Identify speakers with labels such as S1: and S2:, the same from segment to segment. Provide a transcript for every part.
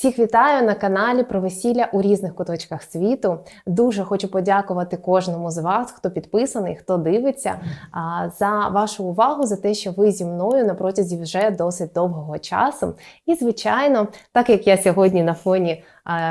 S1: Всіх вітаю на каналі про весілля у різних куточках світу. Дуже хочу подякувати кожному з вас, хто підписаний, хто дивиться, за вашу увагу, за те, що ви зі мною на протязі вже досить довгого часу. І, звичайно, так як я сьогодні на фоні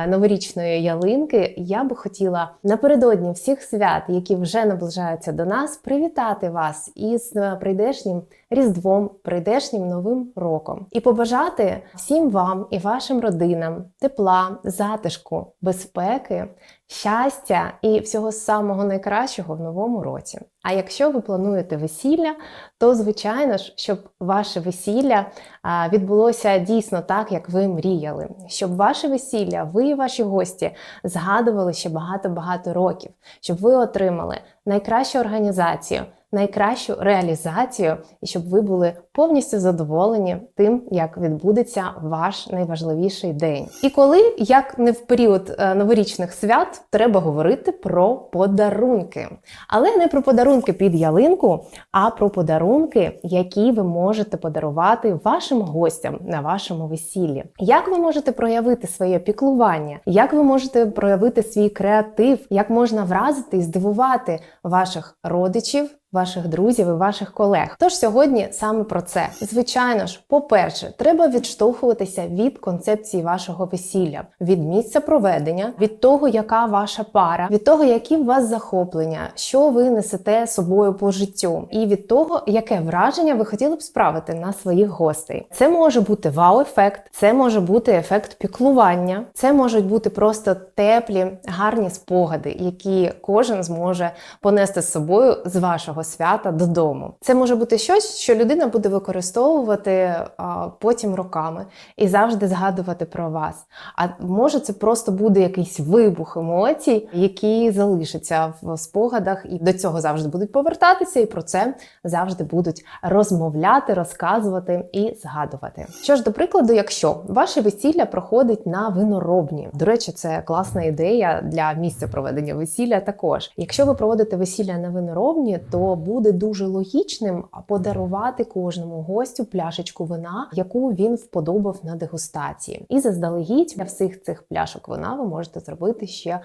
S1: новорічної ялинки, я би хотіла напередодні всіх свят, які вже наближаються до нас, привітати вас із е, прийдешнім Різдвом, прийдешнім новим роком. І побажати всім вам і вашим родинам тепла, затишку, безпеки, щастя і всього самого найкращого в новому році. А якщо ви плануєте весілля, то звичайно ж, щоб ваше весілля відбулося дійсно так, як ви мріяли, щоб ваше весілля, ви і ваші гості згадували ще багато-багато років, щоб ви отримали найкращу організацію найкращу реалізацію, і щоб ви були повністю задоволені тим, як відбудеться ваш найважливіший день. І коли, як не в період е, новорічних свят, треба говорити про подарунки, але не про подарунки під ялинку, а про подарунки, які ви можете подарувати вашим гостям на вашому весіллі. Як ви можете проявити своє піклування? Як ви можете проявити свій креатив? Як можна вразити і здивувати ваших родичів? Ваших друзів і ваших колег. Тож сьогодні саме про це. Звичайно ж, по-перше, треба відштовхуватися від концепції вашого весілля, від місця проведення, від того, яка ваша пара, від того, які в вас захоплення, що ви несете собою по життю, і від того, яке враження ви хотіли б справити на своїх гостей. Це може бути вау-ефект, це може бути ефект піклування, це можуть бути просто теплі, гарні спогади, які кожен зможе понести з собою з вашого свого свята додому. Це може бути щось, що людина буде використовувати а, потім роками і завжди згадувати про вас. А може, це просто буде якийсь вибух емоцій, які залишаться в спогадах, і до цього завжди будуть повертатися, і про це завжди будуть розмовляти, розказувати і згадувати. Що ж, до прикладу, якщо ваше весілля проходить на виноробні, до речі, це класна ідея для місця проведення весілля. Також, якщо ви проводите весілля на виноробні, то буде дуже логічним подарувати кожному гостю пляшечку вина, яку він вподобав на дегустації. І заздалегідь для всіх цих пляшок вина ви можете зробити ще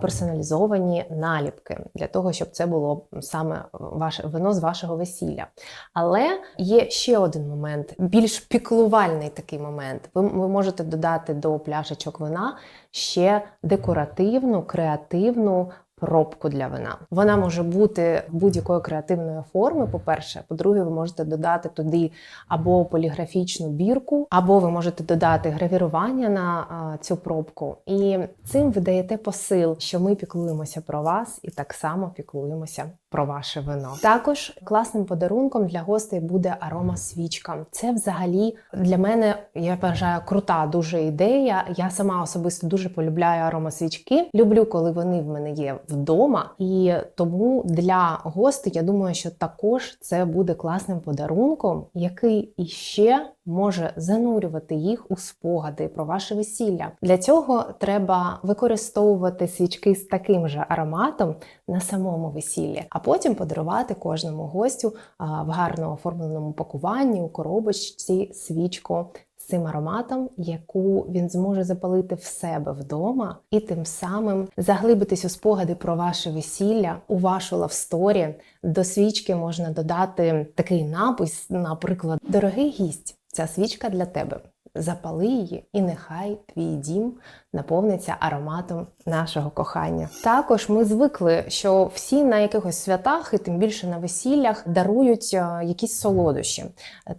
S1: персоналізовані наліпки для того, щоб це було саме ваше вино з вашого весілля. Але є ще один момент, більш піклувальний такий момент. Ви, ви можете додати до пляшечок вина ще декоративну, креативну пробку для вина. Вона може бути будь-якої креативної форми. По-перше, по-друге, ви можете додати туди або поліграфічну бірку, або ви можете додати гравірування на а, цю пробку. І цим ви даєте посил, що ми піклуємося про вас і так само піклуємося про ваше вино. Також класним подарунком для гостей буде арома свічка. Це взагалі для мене я вважаю крута дуже ідея. Я сама особисто дуже полюбляю аромасвічки. Люблю, коли вони в мене є вдома, і тому для гостей я думаю, що також це буде класним подарунком, який іще може занурювати їх у спогади про ваше весілля. Для цього треба використовувати свічки з таким же ароматом на самому весіллі, а потім подарувати кожному гостю в гарно оформленому пакуванні у коробочці свічку цим ароматом, яку він зможе запалити в себе вдома, і тим самим заглибитись у спогади про ваше весілля, у вашу лавсторі. До свічки можна додати такий напис, наприклад, дорогий гість, ця свічка для тебе запали її, і нехай твій дім наповниться ароматом нашого кохання. Також ми звикли, що всі на якихось святах, і тим більше на весіллях, дарують е, якісь солодощі.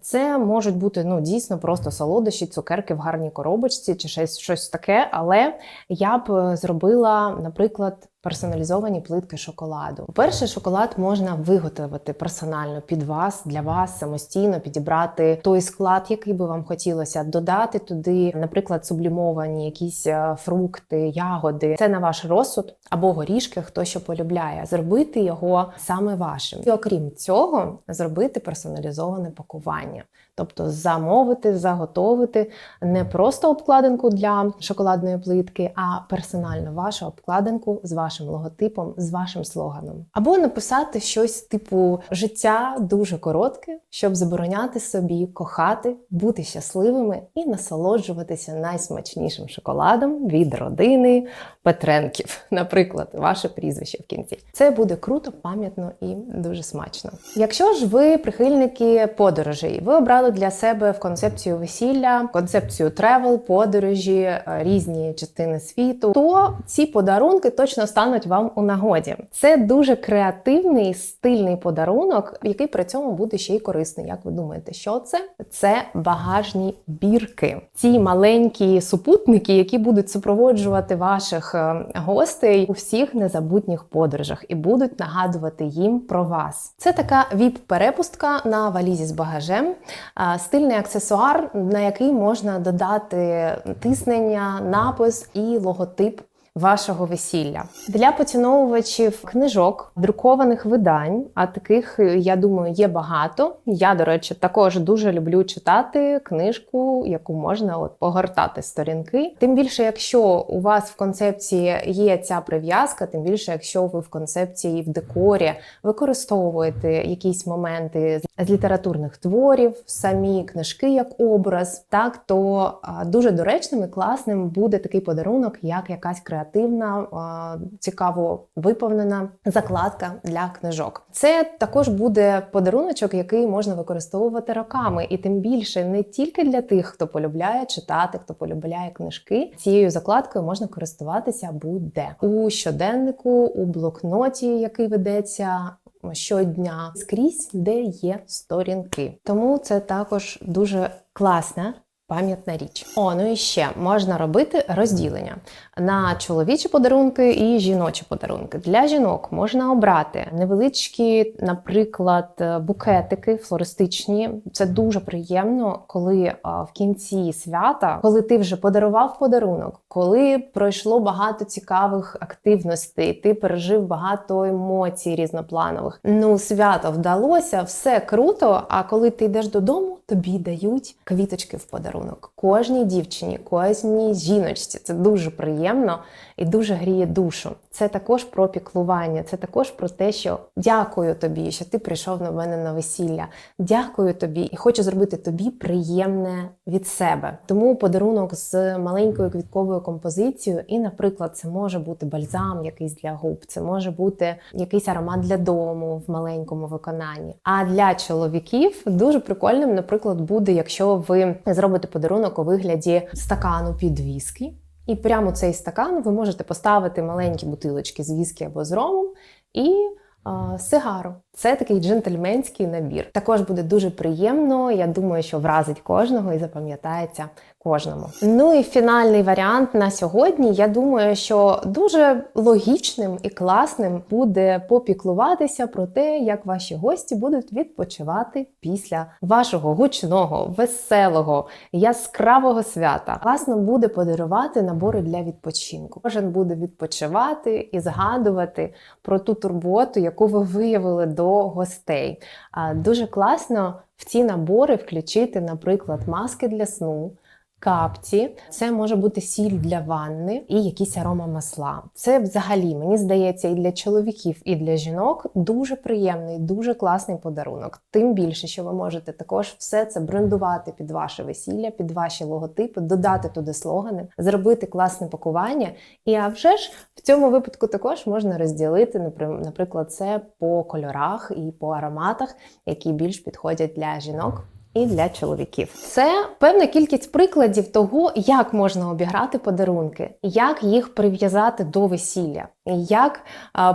S1: Це можуть бути ну дійсно просто солодощі, цукерки в гарній коробочці чи щось, щось таке. Але я б е, зробила, наприклад персоналізовані плитки шоколаду. По-перше, шоколад можна виготовити персонально під вас, для вас самостійно підібрати той склад, який би вам хотілося, додати туди, наприклад, сублімовані якісь е, фрукти, ягоди. Це на ваш розсуд або горішки, хто що полюбляє, зробити його саме вашим. І окрім цього, зробити персоналізоване пакування. Тобто замовити, заготовити не просто обкладинку для шоколадної плитки, а персонально вашу обкладинку з вашим вашим логотипом, з вашим слоганом. Або написати щось типу життя дуже коротке, щоб забороняти собі кохати, бути щасливими і насолоджуватися найсмачнішим шоколадом від родини Петренків, наприклад, ваше прізвище в кінці. Це буде круто, пам'ятно і дуже смачно. Якщо ж ви прихильники подорожей, ви обрали для себе в концепцію весілля, концепцію тревел, подорожі, е, різні частини світу, то ці подарунки точно стануть вам у нагоді. Це дуже креативний, стильний подарунок, який при цьому буде ще й корисний. Як ви думаєте, що це? Це багажні бірки. Ці маленькі супутники, які будуть супроводжувати ваших е, гостей у всіх незабутніх подорожах і будуть нагадувати їм про вас. Це така віп-перепустка на валізі з багажем, е, стильний аксесуар, на який можна додати тиснення, напис і логотип. Вашого весілля для поціновувачів книжок, друкованих видань. А таких, я думаю, є багато. Я, до речі, також дуже люблю читати книжку, яку можна от погортати сторінки. Тим більше, якщо у вас в концепції є ця прив'язка, тим більше, якщо ви в концепції в декорі використовуєте якісь моменти з літературних творів, самі книжки як образ, так то дуже доречним і класним буде такий подарунок, як якась креативна, цікаво виповнена закладка для книжок. Це також буде подаруночок, який можна використовувати роками, і тим більше не тільки для тих, хто полюбляє читати, хто полюбляє книжки. Цією закладкою можна користуватися будь-де у щоденнику, у блокноті, який ведеться щодня скрізь, де є сторінки. Тому це також дуже класна. Пам'ятна річ. О, ну і ще можна робити розділення на чоловічі подарунки і жіночі подарунки. Для жінок можна обрати невеличкі, наприклад, букетики флористичні. Це дуже приємно, коли а, в кінці свята, коли ти вже подарував подарунок, коли пройшло багато цікавих активностей, ти пережив багато емоцій різнопланових. Ну, свято вдалося, все круто. А коли ти йдеш додому, тобі дають квіточки в подарунок. Кожній дівчині, кожній жіночці. Це дуже приємно і дуже гріє душу. Це також про піклування, це також про те, що дякую тобі, що ти прийшов на мене на весілля. Дякую тобі і хочу зробити тобі приємне від себе. Тому подарунок з маленькою квітковою композицією, і, наприклад, це може бути бальзам, якийсь для губ, це може бути якийсь аромат для дому в маленькому виконанні. А для чоловіків дуже прикольним, наприклад, буде, якщо ви зробите подарунок у вигляді стакану під віскі. І прямо цей стакан ви можете поставити маленькі бутилочки з віскі або з ромом і сигару. Це такий джентльменський набір. Також буде дуже приємно. Я думаю, що вразить кожного і запам'ятається кожному. Ну і фінальний варіант на сьогодні. Я думаю, що дуже логічним і класним буде попіклуватися про те, як ваші гості будуть відпочивати після вашого гучного, веселого, яскравого свята. Класно буде подарувати набори для відпочинку. Кожен буде відпочивати і згадувати про ту турботу, яку ви виявили до гостей. Дуже класно в ці набори включити, наприклад, маски для сну. Капці, це може бути сіль для ванни і якісь аромамасла. Це взагалі, мені здається, і для чоловіків, і для жінок дуже приємний, дуже класний подарунок. Тим більше, що ви можете також все це брендувати під ваше весілля, під ваші логотипи, додати туди слогани, зробити класне пакування. І а вже ж в цьому випадку також можна розділити, наприклад, це по кольорах і по ароматах, які більш підходять для жінок і для чоловіків. Це певна кількість прикладів того, як можна обіграти подарунки, як їх прив'язати до весілля, як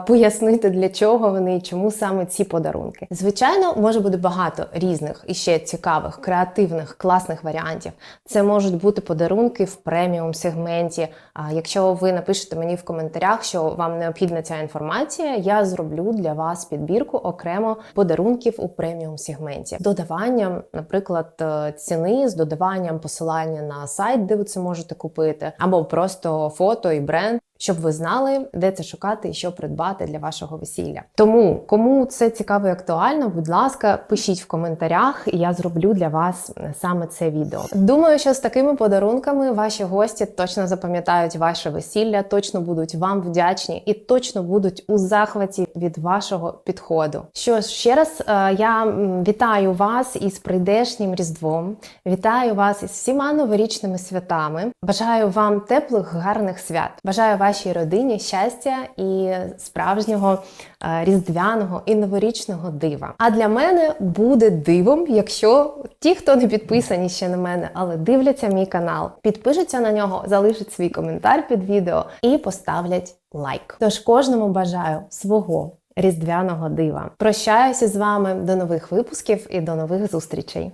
S1: пояснити для чого вони і чому саме ці подарунки. Звичайно, може бути багато різних і ще цікавих, креативних, класних варіантів. Це можуть бути подарунки в преміум сегменті. А якщо ви напишете мені в коментарях, що вам необхідна ця інформація, я зроблю для вас підбірку окремо подарунків у преміум сегменті, додаванням, наприклад, е, ціни з додаванням посилання на сайт, де ви це можете купити, або просто фото і бренд щоб ви знали, де це шукати і що придбати для вашого весілля. Тому, кому це цікаво і актуально, будь ласка, пишіть в коментарях, і я зроблю для вас саме це відео. Думаю, що з такими подарунками ваші гості точно запам'ятають ваше весілля, точно будуть вам вдячні і точно будуть у захваті від вашого підходу. Що ж, ще раз е, я вітаю вас із прийдешнім різдвом. Вітаю вас із всіма новорічними святами. Бажаю вам теплих, гарних свят. Бажаю вашій родині щастя і справжнього е, різдвяного і новорічного дива. А для мене буде дивом, якщо ті, хто не підписані ще на мене, але дивляться мій канал, підпишуться на нього, залишать свій коментар під відео і поставлять лайк. Тож кожному бажаю свого різдвяного дива. Прощаюся з вами до нових випусків і до нових зустрічей.